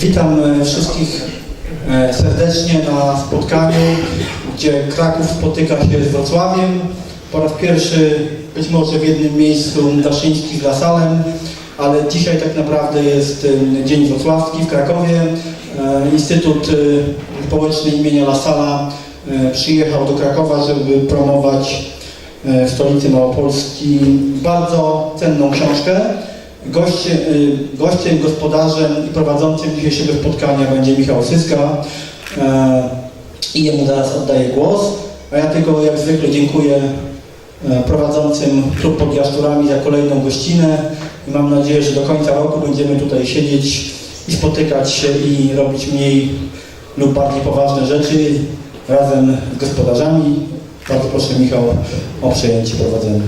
Witam e, wszystkich e, serdecznie na spotkaniu, gdzie Kraków spotyka się z Wrocławiem. Po raz pierwszy być może w jednym miejscu Daszyński z Lasalem, ale dzisiaj tak naprawdę jest e, Dzień Wrocławski w Krakowie. Instytut Społeczny imienia Lasala przyjechał do Krakowa, żeby promować w stolicy Małopolski bardzo cenną książkę. Goście, y, gościem, gospodarzem i prowadzącym dzisiejszego spotkania będzie Michał Syska e, i jemu zaraz oddaję głos. A ja tylko jak zwykle dziękuję e, prowadzącym Klub pod Jaszczurami za kolejną gościnę i mam nadzieję, że do końca roku będziemy tutaj siedzieć i spotykać się i robić mniej lub bardziej poważne rzeczy razem z gospodarzami. Bardzo proszę Michał o przejęcie prowadzenia.